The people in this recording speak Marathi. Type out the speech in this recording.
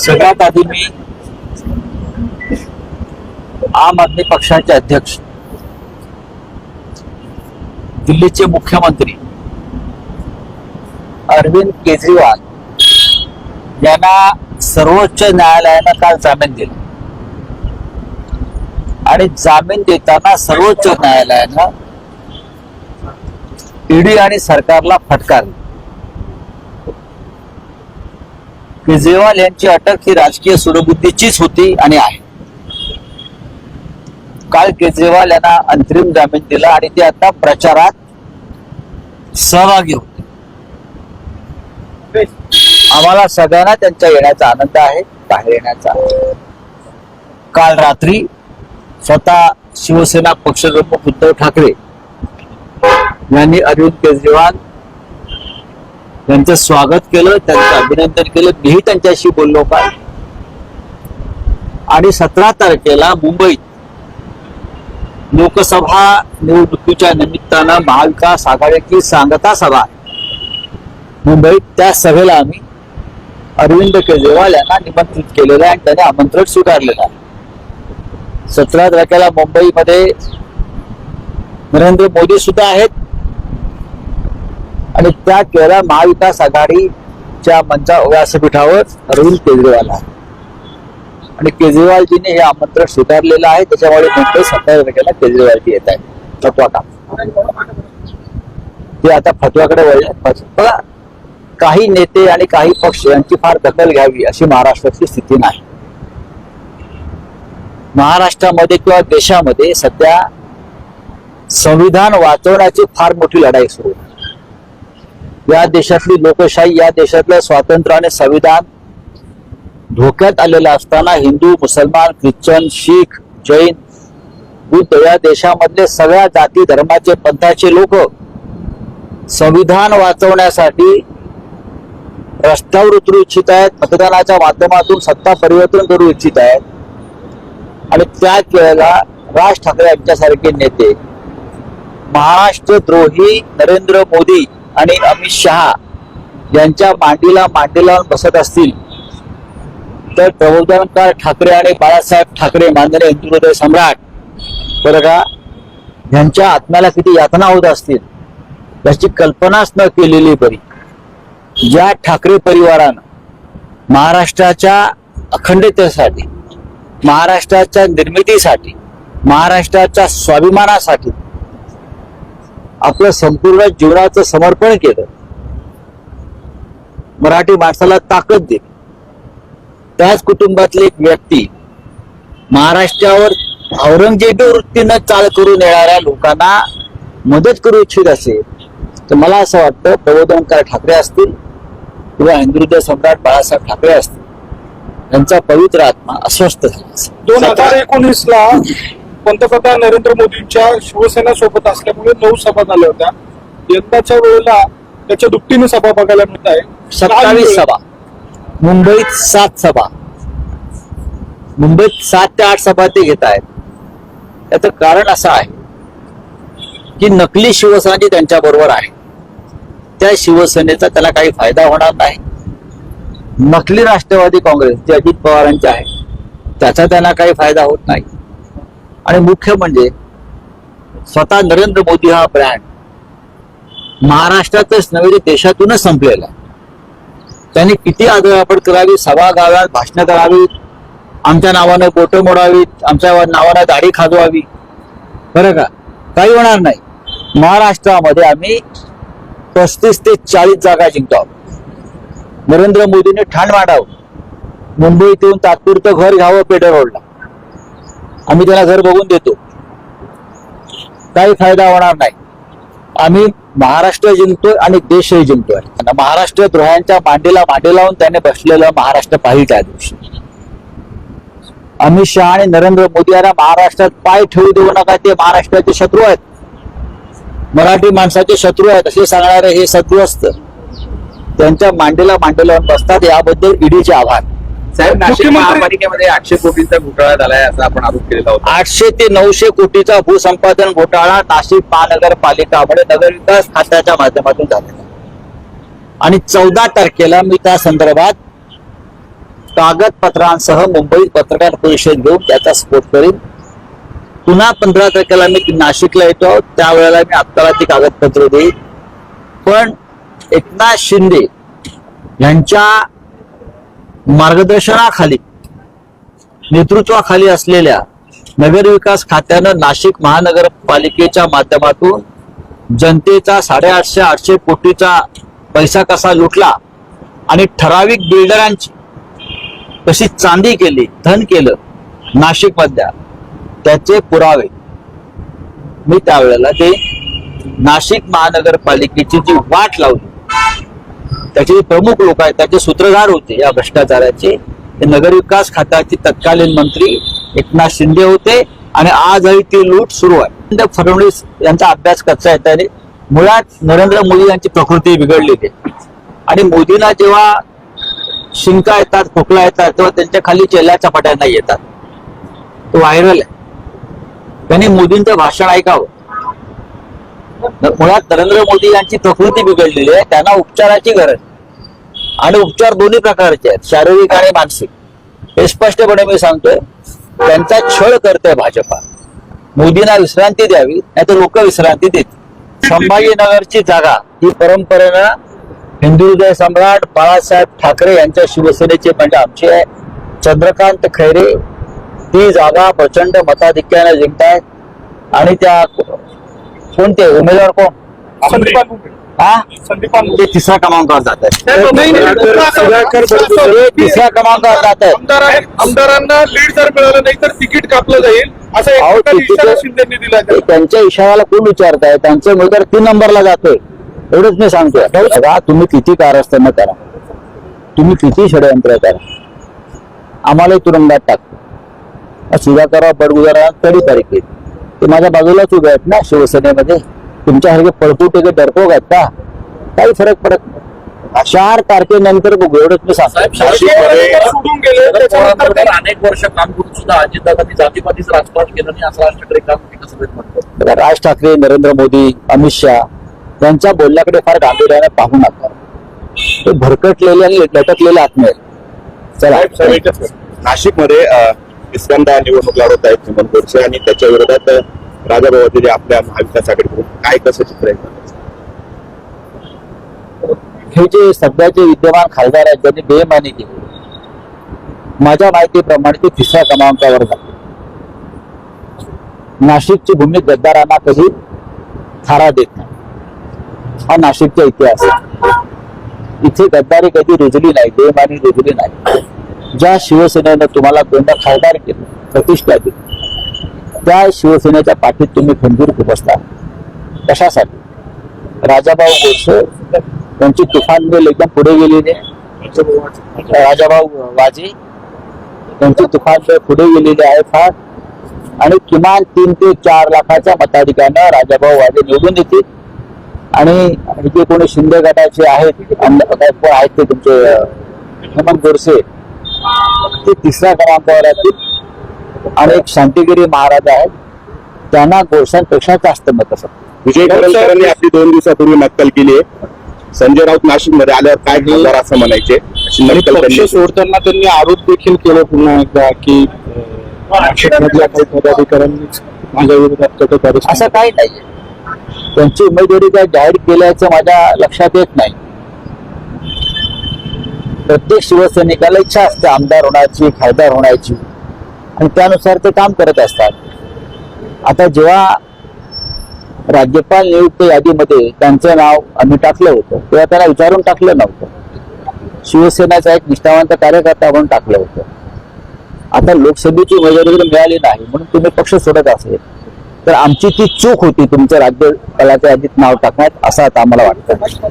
सगळ्यात आधी मी आम आदमी पक्षाचे अध्यक्ष दिल्लीचे मुख्यमंत्री अरविंद केजरीवाल यांना सर्वोच्च न्यायालयानं काल जामीन दिला. आणि जामीन देताना सर्वोच्च न्यायालयानं ईडी आणि सरकारला फटकारलं. केजरीवाल यांची अटक ही राजकीय सुडबुद्धीचीच होती आणि आहे. काल केजरीवाल यांना अंतरिम जामीन दिला आणि ते आता प्रचारात सहभागी होते. आम्हाला सगळ्यांना त्यांच्या येण्याचा आनंद आहे बाहेर येण्याचा काल रात्री स्वतः शिवसेना पक्षप्रमुख उद्धव ठाकरे यांनी अरविंद केजरीवाल त्यांचं स्वागत केलं त्यांचं अभिनंदन केलं. मीही त्यांच्याशी बोललो काय आणि सतरा तारखेला मुंबईत लोकसभा निवडणुकीच्या निमित्तानं महाविकास आघाडीची सांगता सभा. मुंबईत त्या सभेला आम्ही अरविंद केजरीवाल यांना निमंत्रित केलेलं आहे आणि त्याने आमंत्रण स्वीकारलेलं आहे. सतरा तारखेला मुंबईमध्ये नरेंद्र मोदी सुद्धा आहेत. आणि त्या केरळ महाविकास आघाडीच्या मंचा व्यासपीठावर अरविंद केजरीवाल आहे. आणि केजरीवालजीने हे आमंत्रण स्वीकारलेलं आहे. त्याच्यामुळे मुंबई सतरा तारखेला केजरीवालजी येत आहेत. फतवा का? ते आता फतव्याकडे वळले. बघा काही नेते आणि काही पक्ष यांची फार दखल घ्यावी अशी महाराष्ट्राची स्थिती नाही. महाराष्ट्रामध्ये किंवा देशामध्ये सध्या संविधान वाचवण्याची फार मोठी लढाई सुरू आहे. या देशातली लोकशाही या देशातलं स्वातंत्र्य आणि संविधान धोक्यात आलेलं असताना हिंदू मुसलमान ख्रिश्चन शीख जैन बुद्ध या देशामधले सगळ्या जाती धर्माचे पंथाचे लोक संविधान वाचवण्यासाठी रस्त्यावर उतरू इच्छित आहेत मतदानाच्या माध्यमातून सत्ता परिवर्तन करू इच्छित आहेत. आणि त्याच वेळेला राज ठाकरे यांच्यासारखे नेते महाराष्ट्र द्रोही नरेंद्र मोदी आणि अमित शहा यांच्या मांडीला मांडी लावून बसत असतील तर प्रबोधनकार ठाकरे आणि बाळासाहेब ठाकरे माननीय हिंदुहृदय सम्राट बरं का यांच्या आत्म्याला किती यातना होत असतील याची कल्पनाच न केलेली बरी. या ठाकरे परिवारानं महाराष्ट्राच्या अखंडतेसाठी महाराष्ट्राच्या निर्मितीसाठी महाराष्ट्राच्या स्वाभिमानासाठी आपलं संपूर्ण जीवनाचं समर्पण केलं. मराठी माणसाला ताकद दिली. त्याच कुटुंबातली एक व्यक्ती महाराष्ट्रावर औरंगजेब वृत्तीनं चाल करून येणाऱ्या लोकांना मदत करू इच्छित असेल तर मला असं वाटतं प्रबोधनकार ठाकरे असतील किंवा हिंदुहृदय सम्राट बाळासाहेब ठाकरे असतील यांचा पवित्र आत्मा अस्वस्थ झाला दोन हजार एकोणीस ला पंतप्रधान नरेंद्र मोदींच्या शिवसेना सोबत असल्यामुळे नऊ सभा झाल्या होत्या. यंदाच्या वेळेला त्याच्या दुपटीने सभा बघायला मिळत आहे. सत्तावीस सभा. मुंबईत सात सभा. मुंबईत सात ते आठ सभा ते घेत आहेत. याचं कारण असं आहे की नकली शिवसेना जी त्यांच्या बरोबर आहे त्या शिवसेनेचा त्याला काही फायदा होणार नाही. नकली राष्ट्रवादी काँग्रेस जे अजित पवारांचे आहे त्याचा त्यांना काही फायदा होत नाही. आणि मुख्य म्हणजे स्वतः नरेंद्र मोदी हा ब्रँड महाराष्ट्रातच नव्हे देशातूनच संपलेला त्यांनी किती आदळापड करावी सभा गाव्यात भाषणं करावीत आमच्या नावानं बोटं मोडावीत आमच्या नावानं दाढी खाजवावी. बरं का? काही होणार नाही. महाराष्ट्रामध्ये आम्ही पस्तीस ते चाळीस जागा जिंकतो आहोत. नरेंद्र मोदीने ठाण मांडावं. मुंबईत येऊन तात्पुरतं घर घ्यावं पेटर रोडला. आम्ही त्याला घर बघून देतो. काही फायदा होणार नाही. आम्ही महाराष्ट्र जिंकतोय आणि देशही जिंकतोय. महाराष्ट्र द्रोह्यांच्या मांडीला मांडी लावून त्याने बसलेलं महाराष्ट्र पाहिजे त्या दिवशी. अमित शहा आणि नरेंद्र मोदी यांना महाराष्ट्रात पाय ठेवू देऊ नका ते महाराष्ट्राचे शत्रू आहेत. मराठी माणसाचे शत्रू आहेत असे सांगणारे हे सद्वस्त त्यांच्या मांडीला मांडी लावून बसतात याबद्दल ईडीचे आभार. साहेब नाशिक मुख्यमंत्री- महापालिकेमध्ये आठशे कोटींचा घोटाळा झालाय असा आपण आरोप केलेला होता. आठशे ते नऊशे कोटीचा भूसंपादन घोटाळा नाशिक महानगरपालिकामध्ये नगरविकास खात्याच्या माध्यमातून झालेला आणि चौदा तारखेला मी त्या संदर्भात कागदपत्रांसह मुंबईत पत्रकार परिषद घेऊन त्याचा स्फोट करीन. पुन्हा पंधरा तारखेला मी नाशिकला येतो त्यावेळेला मी आत्ताला ती कागदपत्र देईन. पण एकनाथ शिंदे यांच्या मार्गदर्शनाखाली नेतृत्वाखाली असलेल्या नगरविकास खात्यानं नाशिक महानगरपालिकेच्या माध्यमातून जनतेचा साडेआठशे आठशे कोटीचा पैसा कसा लुटला आणि ठराविक बिल्डरांची कशी चांदी केली धन केलं नाशिक मधल्या त्याचे पुरावे. मी त्यावेळेला ते नाशिक महानगरपालिकेची जी वाट लावली त्याचे जे प्रमुख लोक आहेत त्याचे सूत्रधार होते या भ्रष्टाचाराचे. ते नगरविकास खात्याचे तत्कालीन मंत्री एकनाथ शिंदे होते आणि आजही ती लूट सुरू आहे. फडणवीस यांचा अभ्यास कसा आहे मुळात नरेंद्र मोदी यांची प्रकृती बिघडलेली आहे आणि मोदींना जेव्हा शिंका येतात खोकला येतात तेव्हा त्यांच्या खाली चेल्या चपाट्या येतात. तो व्हायरल आहे. त्यांनी मोदींचं भाषण ऐकावं. मुळात नरेंद्र मोदी यांची प्रकृती बिघडलेली आहे. त्यांना उपचाराची गरज आणि उपचार दोन्ही प्रकारचे आहेत. शारीरिक आणि मानसिक. हे स्पष्टपणे मी सांगतोय त्यांचा छळ करते भाजपा. मोदींना विश्रांती द्यावी नाही लोक विश्रांती देतील. संभाजीनगरची जागा ही परंपरेनं हिंदू सम्राट बाळासाहेब ठाकरे यांच्या शिवसेनेचे म्हणजे आमचे आहे चंद्रकांत खैरे. ती जागा प्रचंड मताधिक्याने जिंकतायत. आणि त्या कोणते उमेदवार कोण. हा. ते तिसऱ्या क्रमांकावर जात आहेत नाही, नाही, ते तिसऱ्या क्रमांकावर जात आमदार- आमदारांना लीड जर मिळालं नाही तर तिकीट कापलं जाईल असं अहो, एक तिकीट- इशारा शिंदेनी दिला ते त्यांच्या इशाऱ्याला कोण विचारताय त्यांचा उमेदवार तीन नंबरला जातोय एवढंच मी सांगतोय बघा तुम्ही किती कारस्थान करा तुम्ही किती षडयंत्र करा आम्हालाही तुरुंगात टाकतो सुधाकरराव बडगुजारा तरी तारीख ते माझ्या बाजूलाच उभे आहेत ना शिवसेनेमध्ये. तुमच्यासारखे पळपुटे ते डरपोक आहेत का काही फरक पडत नाही. चार तारखेनंतर बघू एवढंच मी सांगतो. अनेक वर्ष काम करून सुद्धा अजितदादांनी जातीपातीच राजकारण केलं नाही असं राज ठाकरे काम राज ठाकरे नरेंद्र मोदी अमित शहा यांच्या बोलण्याकडे फार गांभीर्याने पाहू नका. ते भरकटलेले आणि लटकलेले आत्मे आहेत. नाशिकमध्ये अ, तिसऱ्यांदा निवडणूक लढवत आहेत हेमंत गोडसे आणि त्याच्या विरोधात राजाभाऊ जे आपल्या महाविकास आघाडीकडून काय कसं चित्र आहे? हे जे सध्याचे विद्यमान खासदार आहेत त्यांनी बेमानी केली. माझ्या माहितीप्रमाणे ते तिसऱ्या क्रमांकावर जाते नाशिकची भूमी गद्दारांना कधी थारा देत नाही. हा नाशिकचा इतिहास इथे गद्दारी कधी रुजली नाही बेमानी रुजली नाही. ज्या शिवसेनेनं तुम्हाला दोनदा खासदार केलं प्रतिष्ठा दिली त्या शिवसेनेच्या पाठीत तुम्ही खंबीर खुपसता कशासाठी? राजाभाऊ गोडसे त्यांची तुफान मिल एकदम पुढे गेलेली आहे राजाभाऊ वाजे त्यांची तुफान मिल पुढे गेलेली आहे फार. आणि किमान तीन ते चार लाखाच्या मताधिकानं राजाभाऊ वाजे निवडून येतील. आणि जे कोणी शिंदे गटाचे आहेत आहेत ते तुमचे हेमंत गोडसे ते तिसऱ्या क्रमांकावर आहेत आणि एक शांतिगिरी महाराज आहेत. त्यांना गोडसांपेक्षा जास्त मत असत विजय करंजकरांनी आपली दोन दिवसापूर्वी नक्कल केली आहे. संजय राऊत नाशिकमध्ये आल्यावर काय खासदार असं म्हणायचे? सोडताना त्यांनी आरोप देखील केला पुन्हा एकदा की अं, नाशिकमधल्या काही पदाधिकाऱ्यांनीच माझ्या विरोधात असं काही नाही त्यांची उमेदवारी काय जाहीर केल्याचं माझ्या लक्षात येत नाही. प्रत्येक शिवसैनिकाला इच्छा असते आमदार होण्याची खासदार होण्याची. आणि त्यानुसार ते काम करत असतात. आता जेव्हा राज्यपाल नियुक्त यादीमध्ये त्यांचं नाव आम्ही टाकलं होतं तेव्हा त्यांना विचारून टाकलं नव्हतं. शिवसेनेचा एक निष्ठावंत कार्यकर्ता म्हणून टाकलं होतं. आता लोकसभेची उमेदवारी जर मिळाली नाही म्हणून तुम्ही पक्ष सोडत असेल तर आमची ती चूक होती तुमच्या राज्यपालाच्या यादीत नाव टाकण्यात असं आता आम्हाला वाटतं.